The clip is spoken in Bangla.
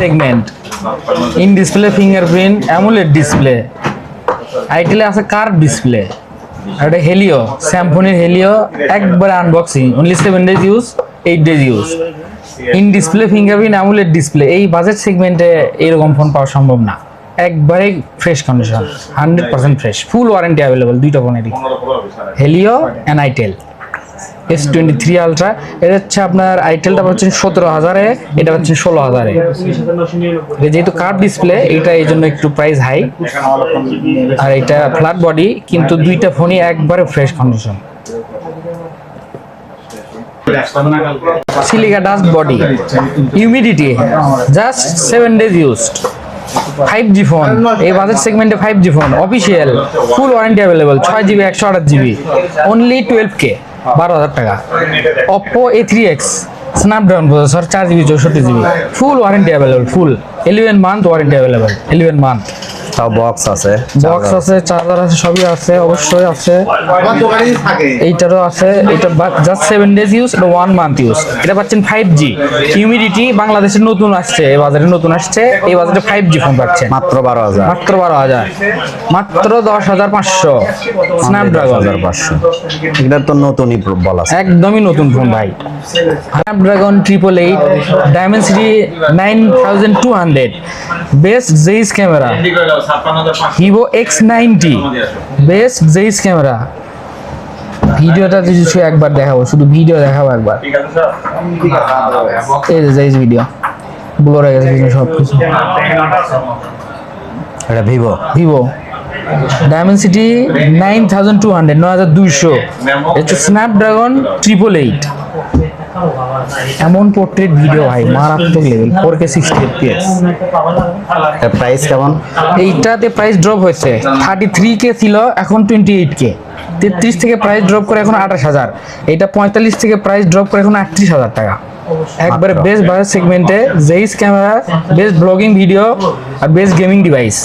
Segment in display fingerprint AMOLED display আইটেলে আছে কার ডিসপ্লে আর এটা হেলিও স্যামফোনের হেলিও একবারে unboxing only seven days use eight days use in display fingerprint AMOLED display এই বাজেট সেগমেন্টে এরকম ফোন পাওয়া সম্ভব না। একবারে fresh condition hundred percent fresh full warranty available দুইটা ফোনেরই Helio and itel S twenty three ultra এটা হচ্ছে আপনার আইটেলটা পাচ্ছেন সতেরো হাজারে, এটা পাচ্ছেন ষোলো হাজারে। যেহেতু কার্ভ ডিসপ্লে এটা এই জন্য একটু প্রাইস হাই আর এটা ফ্ল্যাট বডি কিন্তু দুইটা ফোনই একবারে fresh condition silica dust body humidity just seven days used five G phone এই বাজেট সেগমেন্টে five G phone official full warranty available ছয় জিবি একশো আঠাশ জিবি অনলি টুয়েলভ কে বারো হাজার টাকা। Oppo A three X Snapdragon processor চার জিবি চৌষট্টি GB full warranty available full eleven month warranty available eleven month তাও বক্স আছে। বক্স আছে চার্জার আছে সবই আছে অবশ্যই আছে। আমার দোকানেই থাকে। এইটারও আছে এটা জাস্ট সেভেন ডেজ ইউজ এটা ওয়ান মান্থ ইউজ এটা পাচ্ছেন ফাইভ জি হিউমিডিটি বাংলাদেশের নতুন আসছে এই বাজারে নতুন আসছে এই বাজারে ফাইভ জি ফোন পাচ্ছেন মাত্র বারো হাজার। মাত্র বারো হাজার। মাত্র দশ হাজার পাঁচশো। স্ন্যাপড্রাগন হাজার পাঁচশো। এটা তো নতুনই বলা আছে। একদমই নতুন ফোন ভাই। Snapdragon triple eight Dimensity nine thousand two hundred best Zeiss camera vivo X ninety best Zeiss camera ভিডিওটা শুধু একবার দেখাবো শুধু ভিডিও দেখাবো একবার। এই যে জেইস ভিডিও ব্লোর হয়ে গেছে পিছনে সব কিছু এটা vivo vivo Dimensity nine thousand two hundred নয় হাজার দুইশো। হচ্ছে স্ন্যাপড্রাগন ট্রিপল এইট এমন পোর্ট্রেট ভিডিও ভাই মারাত্মক level four K sixty FPS এর প্রাইস কেমন? এইটাতে প্রাইস ড্রপ হয়েছে। থার্টি থ্রি কে ছিল এখন টোয়েন্টি এইট কে তেত্রিশ থেকে প্রাইস ড্রপ করে এখন আঠাশ হাজার। এটা পঁয়তাল্লিশ থেকে প্রাইস ড্রপ করে এখন আটত্রিশ হাজার টাকা। একবারে বেস্ট বাজার সেগমেন্টে Zeiss camera best blogging video আর বেস্ট গেমিং ডিভাইস